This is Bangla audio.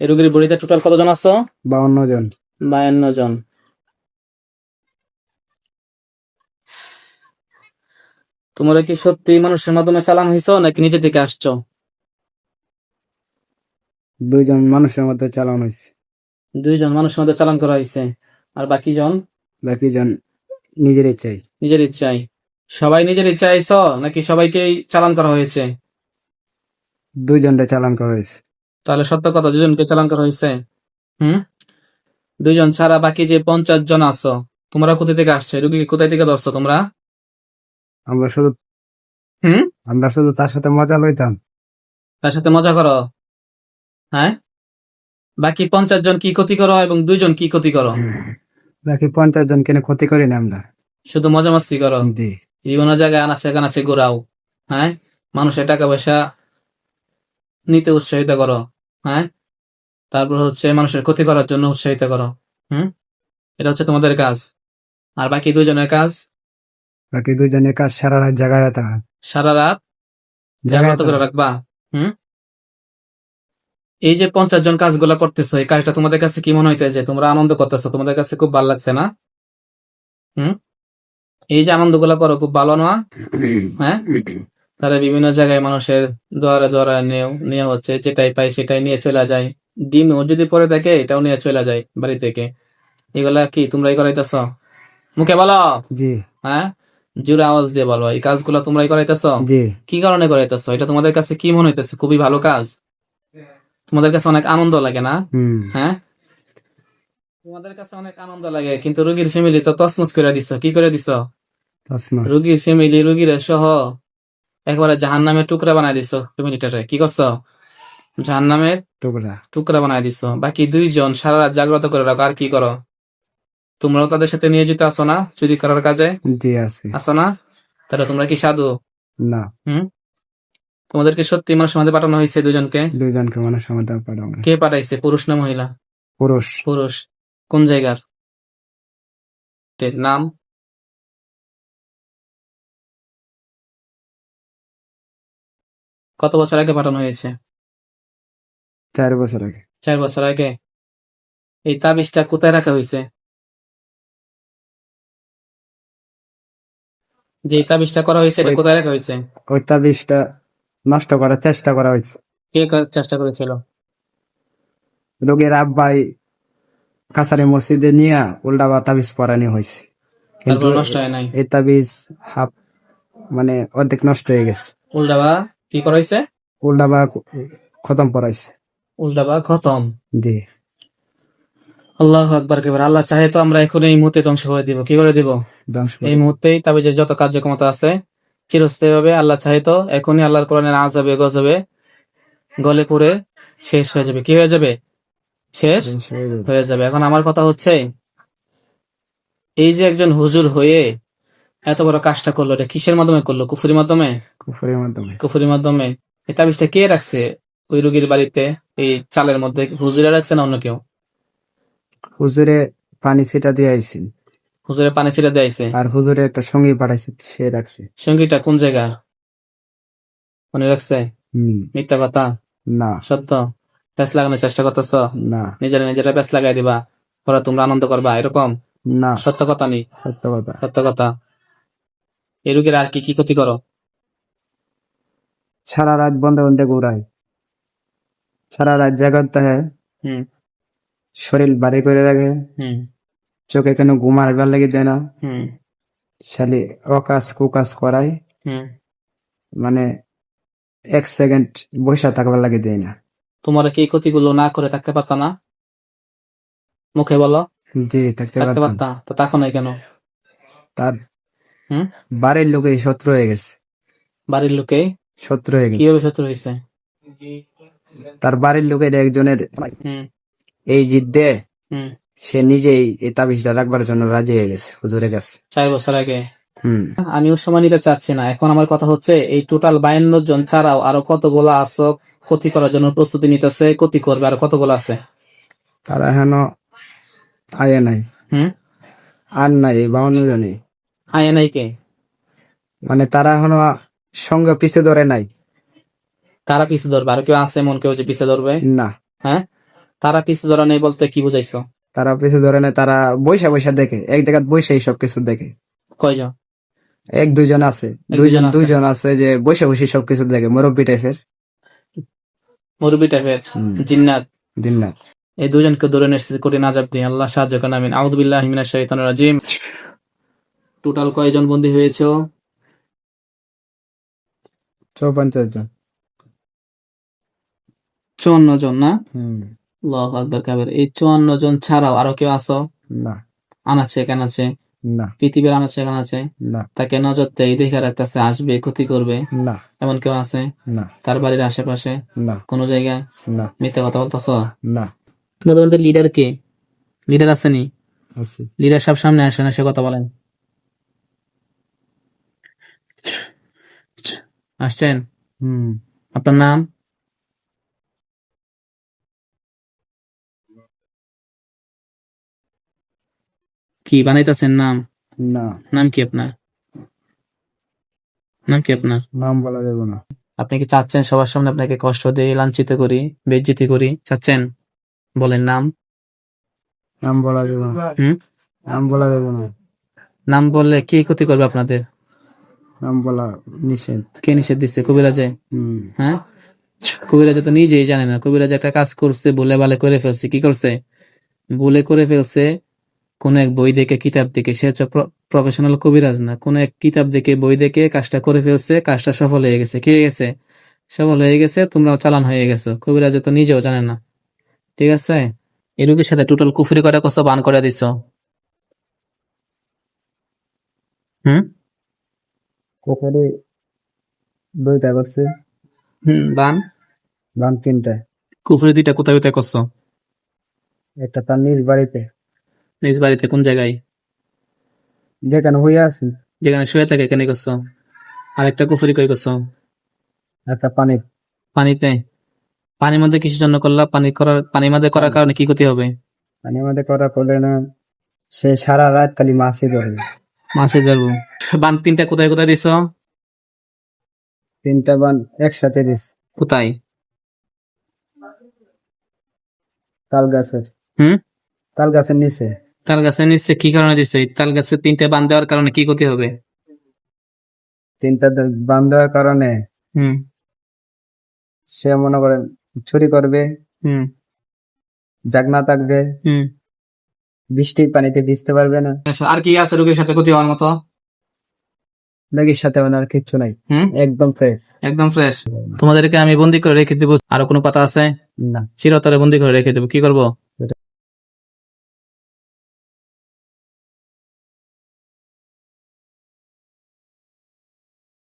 এই রোগীর বড়িতে টোটাল কতজন আছো? বাউন্ন জন। বায়ান্ন জন। তোমরা কি সত্যি মানুষের মাধ্যমে চালান হয়েছ নাকি নিজে থেকে আসছো? দুইজন মানুষের মধ্যে চালান হয়েছে দুইজন মানুষের মধ্যে চালান করা হয়েছে আর বাকি জন বাকি জন নিজের ইচ্ছাই নিজের ইচ্ছাই সবাই নিজের ইচ্ছায় আইছ নাকি সবাইকেই চালান করা হয়েছে? দুইজনটা চালান করা হয়েছে। তাহলে সত্য কথা দুজনকে চালান করা হয়েছে। হুম? দুইজন ছাড়া বাকি যে পঞ্চাশ জন আছো তোমরা কোথায় থেকে আসছে? রুগীকে কোথায় থেকে ধরছো তোমরা? আমরা শুধু হুম? আমরা শুধু তার সাথে মজা লইতাম। তার সাথে মজা করো? হ্যাঁ? বাকি পঞ্চাশ জন কি ক্ষতি করো এবং দুইজন কি ক্ষতি করো? বাকি পঞ্চাশ জন কেন ক্ষতি করি না আমরা। শুধু মজা মাস্তি করো? বিভিন্ন জায়গায় আনাচে কানাচে ঘোরাও হ্যাঁ? মানুষের টাকা পয়সা নিতে উৎসাহিত করো। হ্যাঁ? তারপর হচ্ছে মানুষের ক্ষতি করার জন্য উৎসাহিত করো। হুম? এটা হচ্ছে তোমাদের কাজ। আর বাকি দুইজনের কাজ? বাকি দুইজনের কাজ সারা রাত জায়গায় থাকা। সারা রাত জাগ্রত করে রাখবা। হুম? এই যে পঞ্চাশ জন কাজগুলো করতেছো এই কাজটা তোমাদের কাছে কি মনে হইতেছে? তোমরা আনন্দ করতেছো তোমাদের কাছে খুব ভালো লাগছে না? হুম? এই যে আনন্দগুলো করো খুব ভালো না? হ্যাঁ? তারা বিভিন্ন জায়গায় মানুষের দোয়ারে দোয়ারে নিয়ে নিয়ে হচ্ছে যেটাই পাই সেটাই নিয়ে চলে যায়। ডিমও যদি পরে থাকে এটাও নিয়ে চলে যায় বাড়ি থেকে। এগুলা কি তোমরাই করাইতেছ? মুখে বলো। জি। হ্যাঁ? জোরে আওয়াজ দিয়ে বলো। এই কাজগুলো তোমরাই করাইতেছ? জি। কি কারণে করাইতেছ? এটা তোমাদের কাছে কি মনে হইতেছে? খুবই ভালো কাজ। তোমাদের কাছে অনেক আনন্দ লাগে না? হ্যাঁ? তোমাদের কাছে অনেক আনন্দ লাগে কিন্তু রোগীর ফ্যামিলি তো তসমস করে দিছ। কি করে দিছ। রোগীর ফ্যামিলি রোগীর সহ একবারে জাহান নামের টুকরা বানাই দিছ ফ্যামিলিটারে কি করছ? জাহান নামের টুকরা। টুকরা বানাই দিছ। বাকি দুইজন সারা রাত জাগ্রত করে রাখো আর কি করো? তোমরাও তাদের সাথে নিয়োজিত আছো না? চুরি করার কাজে জি আছে। আছো না? তাহলে তোমরা কি সাধু? না। হুম? তোমাদেরকে সত্যি মানুষের মধ্যে পাঠানো হয়েছে দুজনকে দুইজনকে মানুষ আমাদের পাঠাবো কে পাঠাইছে? পুরুষ না মহিলা? পুরুষ। পুরুষ। কোন জায়গার? নাম? কত বছর আগে পাঠানো হয়েছে? চার বছর আগে। চার বছর আগে? এই তাবিজটা কোথায় রাখা হয়েছে? যে তাবিজটা করা হয়েছে এটা কোথায় রাখা হয়েছে? ওই তাবিজটা নষ্ট করার চেষ্টা করা হয়েছে। কে চেষ্টা করেছিল? রোগের আব্বাই কাছারি মসজিদে নিয়ে উল্টা বা তাবিজ পরানি হয়েছে। কিন্তু নষ্ট হয় নাই? এই তাবিজ হাফ মানে অর্ধেক নষ্ট হয়ে গেছে। উল্টাবা কি করা হয়েছে উল্টা বা খতম পড়াইছে উল্টাবা খতম। জি। আল্লাহ আকবার কেবার আল্লাহ চাহে তো আমরা এখন এই মুহূর্তে ধ্বংস করে দিব। কি করে দিব? এই মুহূর্তেই তাবিজের যত কার্যক্ষমতা আছে চিরস্থায়ী ভাবে আল্লাহ চাহে তো এখনই আল্লাহর কোরআনের আজাবে গজবে গলে পড়ে শেষ হয়ে যাবে। কি হয়ে যাবে? শেষ হয়ে যাবে। হয়ে যাবে। এখন আমার কথা হচ্ছে এই যে একজন হুজুর হয়ে এত বড় কাজটা করল এটা কিসের মাধ্যমে করল? কুফুরির মাধ্যমে? কুফরের মাধ্যমে। কুফুরির মাধ্যমে। এই তাবিজটা কে রাখছে? ওই রোগীর বাড়িতে? এই চালের মধ্যে? হুজুরে রাখছে না অন্য কেউ? হুজুরে পানি ছিটা দিয়ে আইছি। হুজুরে পানি ছিটা দিয়েছে আর হুজুরে একটা সঙ্গী পাঠাইছে সে রাখছে। সঙ্গীটা কোন জায়গা? মনে রাখছে? মিথ্যা কথা? না। সত্য? প্যাস লাগানোর চেষ্টা করতেছ? না। নিজেরা নিজেরা প্যাস লাগাই দিবা। পরে তোমরা আনন্দ করবা এরকম? না। সত্য কথা নেই সত্য কথা। সত্য কথা। এই রোগীর আর কি কি ক্ষতি করো? সারা রাত বন্ধে বন্ধে ঘুরায়। সারা রাত জাগাতে হয় হুম। শরীর বাড়ি করে রাখে। হুম। চোখে কেন ঘুমার বার লেগে দেয় না। হুম। শালি অকাজ কুকাজ করায়। হুম। মানে এক সেকেন্ড বসে থাকবার লাগে দেয় না। তোমার কি ক্ষতিগুলো না করে থাকতে পারতা না? মুখে বলো। জি থাকতে পারতাম। পারতা? তো তখন কেন? তার হুম? বাড়ির লোকে শত্রু হয়ে গেছে। বাড়ির লোকে শত্রু হয়ে গেছে। কীভাবে শত্রু হয়েছে? তার বাড়ির লোকের একজনের এই জিদ্দে সে নিজেই এই তাবিজটা রাখবার জন্য রাজি হয়ে গেছে হুজুরের কাছে। চার বছর আগে। আমিও সময় নিতে চাচ্ছি না। এখন আমার কথা হচ্ছে এই টোটাল বায়ান্ন জন ছাড়াও আরও কতগুলো আছো ক্ষতি করার জন্য প্রস্তুতি নিতেছে ক্ষতি করবে আর কতগুলো আছে? তারা এখনও আয়ে নাই। হুম? আর নাই বাউন্ন জনে আয় নাই কে? মানে তারা এখনও সঙ্গে পিছে ধরে নাই। কারা পিছে ধরবে? আর কেউ আছে এমন কেউ যে পিছে ধরবে? না। হ্যাঁ? তারা পিছু ধরে নেই বলতে কি বুঝাইছো? তারা পিছু ধরে নেয় তারা বৈশা বৈশা দেখে এক জায়গায় বৈশাই সব কিছু দেখে। কয়জন? এক দুইজন আছে। দুইজন দুইজন আছে। যে বৈশা বৈশি সবকিছু দেখে মুরব্বী টাইপের। মুরব্বী টাইপের? জিন্নাত? দিননাথ এই দুজনকে ধরে নিশ্চিত করে নাজাব দিন আল্লাহ সাহায্য করেন আমিন। আউদুবিল্লাহ হিমিনাশ শাইতানির রাজিম। টোটাল কয়জন বন্দী হয়েছে? জন। চুয়ান্ন জন না? আল্লাহ আকবর কাবের। এই চুয়ান্ন জন ছাড়াও আরও কেউ আছো? না। আনাচ্ছে কেন আছে না। পৃথিবীর আনাচ্ছে কেন আছে না। তাকে নজর দেয় দেখে রাখতেছে আসবে ক্ষতি করবে? না। এমন কেউ আছে? না। তার বাড়ির আশেপাশে? না। কোনো জায়গায়? না। মিথ্যা কথা বলতেছ? না। তোমাদের লিডার কে? লিডার আসেনি লিডার সব সামনে আসে না এসে কথা বলেন। আসছেন? হম। আপনার নাম? কি বানাইতেছেন নাম? না। নাম কি আপনার? নাম কি আপনার? নাম বলা যাবে না। আপনি কি চাচ্ছেন সবার সামনে আপনাকে কষ্ট দিয়ে লাঞ্ছিত করি বেজ্জিতি করি? চাচ্ছেন? বলেন নাম। নাম বলা যাবে না। নাম বলা যাবে না। নাম বললে কি ক্ষতি করবে আপনাদের? নাম বলা নিষেধ। কে নিষেধ দিচ্ছে কবিরাজে? হ্যাঁ? কবিরাজে তো নিজেই জানে না। কবিরাজ একটা কাজ করছে বলে বালে করে ফেলছে। কি করছে? বলে করে ফেলছে কোন এক বই দেখে কিতাব দেখে। সে প্রফেশনাল কবিরাজ না। কোন এক কিতাব দেখে বই দেখে কাজটা করে ফেলছে কাজটা সফল হয়ে গেছে। কি গেছে? সফল হয়ে গেছে তোমরাও চালান হয়ে গেছো। কবিরাজ তো নিজেও জানে না। ঠিক আছে? এই রোগীর সাথে টোটাল কুফরি কটা কষ্ট বান করে দিছ। হুম? কোকারে দুইটা করছে। হুম বান? বান তিনটা। কুফরি দুইটা কোথায় কোথায় করছ? একটা তার নিজ বাড়িতে। নিজ বাড়িতে কোন জায়গায়? যেখানে হইয়া আছে। যেখানে শুয়ে থাকে এখানে করছ। আর একটা কুফরি কই করছ? একটা পানি পানিতে? পানির মধ্যে কিসের জন্য করলা? পানি করার পানির মধ্যে করার কারণে কি ক্ষতি হবে? পানির মধ্যে করা করলে না সে সারা রাত খালি মাছই ধরবে মাছের ধরবো বান তিনটা কোথায় কোথায় দিছ? তিনটা বান একসাথে দিস কোথায়? তাল গাছের হুম? তাল গাছের নিচে। তাল গাছের নিচে কি কারণে দিছো? তাল গাছের তিনটা বান দেওয়ার কারণে কি ক্ষতি হবে? তিনটা বান দেওয়ার কারণে হুম। সে মনে করেন চুরি করবে হুম। জাগনা থাকবে। হুম। বৃষ্টির পানিতে ভিজতে পারবে না। আচ্ছা, আর কি আছে রোগীর সাথে ক্ষতি হওয়ার মতো? রোগীর সাথে আর কিচ্ছু নাই। হুম? একদম ফ্রেশ একদম ফ্রেশ তোমাদেরকে আমি বন্দি করে রেখে দিব। আরও কোনো কথা আছে? না। চিরতরে বন্দি করে রেখে দেবো। কি করব?